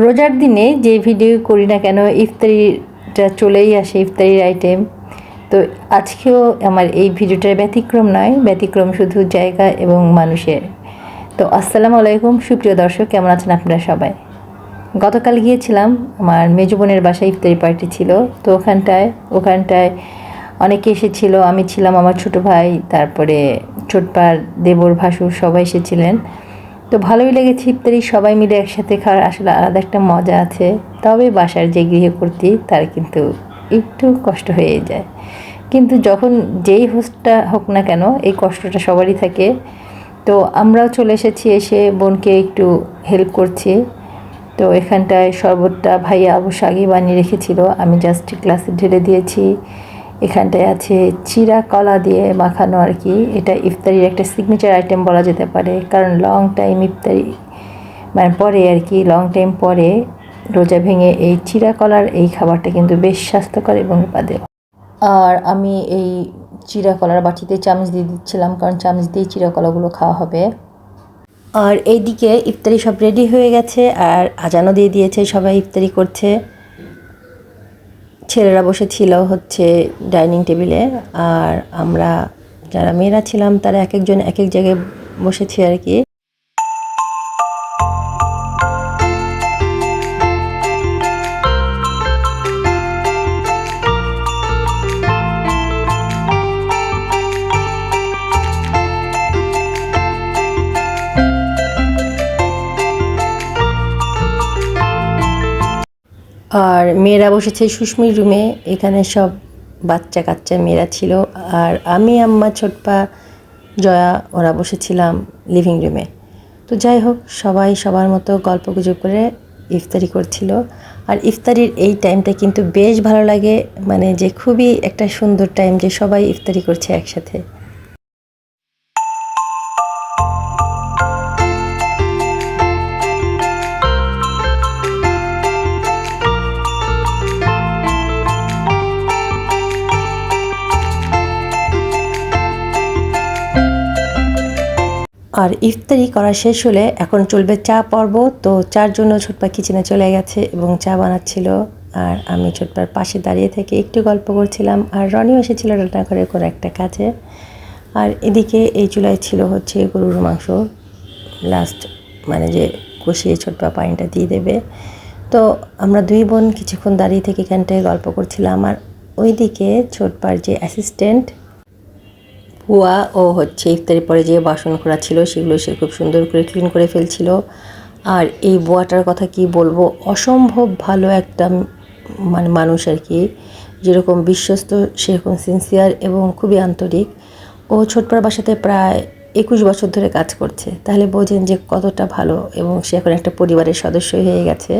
রোজার দিনে যে ভিডিও করি না কেন, ইফতারিটা চলেই আসে, ইফতারির আইটেম তো আজকেও আমার এই ভিডিওটার ব্যতিক্রম নয়, ব্যতিক্রম শুধু জায়গা এবং মানুষের। তো আসসালামু আলাইকুম, সুপ্রিয় দর্শক, কেমন আছেন আপনারা সবাই? গতকাল গিয়েছিলাম, আমার মেজো বোনের বাসায় ইফতারি পার্টি ছিল। তো ওখানটায় ওখানটায় অনেকে এসেছিল, আমি ছিলাম, আমার ছোট ভাই, তারপরে ছোটপার, দেবর, ভাসুর সবাই এসেছিলেন। তো ভালোই লেগেছে ইফতারি, সবাই মিলে একসাথে খাওয়ার আসলে আলাদা একটা মজা আছে। তবে বাসার যে গৃহকর্তী তার কিন্তু একটু কষ্ট হয়ে যায়। কিন্তু যখন যেই হোস্টটা হোক না কেন, এই কষ্টটা সবারই থাকে। তো আমরাও চলে এসেছি, এসে বোনকে একটু হেল্প করছি। তো এখানটায় শরবতটা ভাইয়া অবশ্য আগেই বানিয়ে রেখেছিল, আমি জাস্ট গ্লাসে ঢেলে দিয়েছি। এখানটায় আছে চিরা কলা দিয়ে মাখানো আর কি। এটা ইফতারির একটা সিগনেচার আইটেম বলা যেতে পারে। কারণ লং টাইম ইফতারি মানে পরে আর কি লং টাইম পরে রোজা ভেঙে এই চিরা কলার এই খাবারটা কিন্তু বেশ স্বাস্থ্যকর এবং উপাদেয়। আর আমি এই চিরা কলার বাটিতে চামচ দিয়ে দিচ্ছিলাম, কারণ চামচ দিয়ে চিরা কলাগুলো খাওয়া হবে। আর এইদিকে ইফতারি সব রেডি হয়ে গেছে, আর আজানও দিয়ে দিয়েছে, সবাই ইফতারি করছে। ছেলেরা বসেছিল হচ্ছে ডাইনিং টেবিলে আর আমরা যারা মেয়েরা ছিলাম তারা এক একজন এক এক জায়গায় বসেছি আর কি। আর মেয়েরা বসেছে সুস্মির রুমে, এখানে সব বাচ্চা কাচ্চা মেয়েরা ছিল। আর আমি, আম্মা, ছোটপা, জয়া, ওরা বসেছিলাম লিভিং রুমে তো যাই হোক, সবাই সবার মতো গল্প গুজব করে ইফতারি করছিল। আর ইফতারির এই টাইমটা কিন্তু বেশ ভালো লাগে। মানে যে খুবই একটা সুন্দর টাইম যে সবাই ইফতারি করছে একসাথে। আর ইফতারি করা শেষ হলে এখন চলবে চা পর্ব। তো চার জন্য ছোটপা কিচেনে চলে গেছে এবং চা বানাচ্ছিল। আর আমি ছোটপার পাশে দাঁড়িয়ে থেকে একটু গল্প করছিলাম। আর রনিও এসেছিল রান্নাঘরে করে একটা কাজে। আর এদিকে এই চুলায় ছিল হচ্ছে গরুর মাংস। লাস্ট মানে যে কষিয়ে ছোটপা পানিটা দিয়ে দেবে। তো আমরা দুই বোন কিছুক্ষণ দাঁড়িয়ে থেকে এখানটায় গল্প করছিলাম। আর ওইদিকে ছোটপার যে অ্যাসিস্ট্যান্ট হুয়া ও হচ্ছে ইফতারি পরে যে বাসন করা ছিল সেগুলো সে খুব সুন্দর করে ক্লিন করে ফেলছিল। আর এই বুয়াটার কথা কি বলব? অসম্ভব ভালো একটা মানে মানুষ আর কি। যেরকম বিশ্বস্ত, সেরকম সিনসিয়ার এবং খুবই আন্তরিক। ও ছোটপাড় বাসাতে প্রায় একুশ বছর ধরে কাজ করছে। তাহলে বোঝেন যে কতটা ভালো এবং সে এখন একটা পরিবারের সদস্য হয়ে গেছে।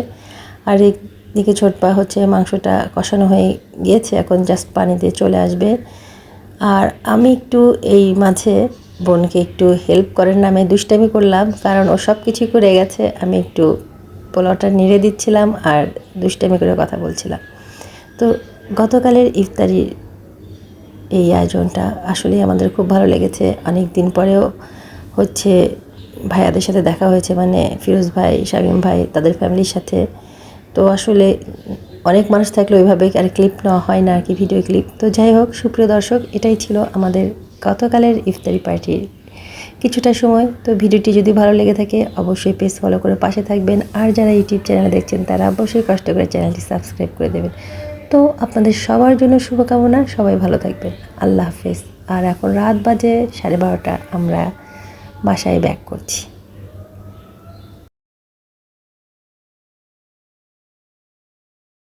আর এদিকে ছোটপা হচ্ছে মাংসটা কষানো হয়ে গিয়েছে, এখন জাস্ট পানি দিয়ে চলে আসবে। আর আমি একটু এই মাঝে বোনকে একটু হেল্প করার নামে দুষ্টামি করলাম, কারণ ও সব কিছুই করে গেছে, আমি একটু পোলাওটা নেড়ে দিচ্ছিলাম আর দুষ্টামি করে কথা বলছিলাম। তো গতকালের ইফতারির এই আয়োজনটা আসলেই আমাদের খুব ভালো লেগেছে। অনেক দিন পরেও হচ্ছে ভাইয়াদের সাথে দেখা হয়েছে মানে ফিরোজ ভাই, শামীম ভাই, তাদের ফ্যামিলির সাথে। তো আসলে অনেক মানুষ থাকলে ওইভাবে আর ক্লিপ নেওয়া হয় না আর কি ভিডিও ক্লিপ তো যাই হোক, সুপ্রিয় দর্শক, এটাই ছিল আমাদের গতকালের ইফতারি পার্টির কিছুটা সময়। তো ভিডিওটি যদি ভালো লেগে থাকে, অবশ্যই পেজ ফলো করে পাশে থাকবেন। আর যারা ইউটিউব চ্যানেল দেখছেন, তারা অবশ্যই কষ্ট করে চ্যানেলটি সাবস্ক্রাইব করে দেবেন। তো আপনাদের সবার জন্য শুভকামনা, সবাই ভালো থাকবেন। আল্লাহ হাফেজ। আর এখন রাত বাজে সাড়ে বারোটা, আমরা বাসায় ব্যাক করছি।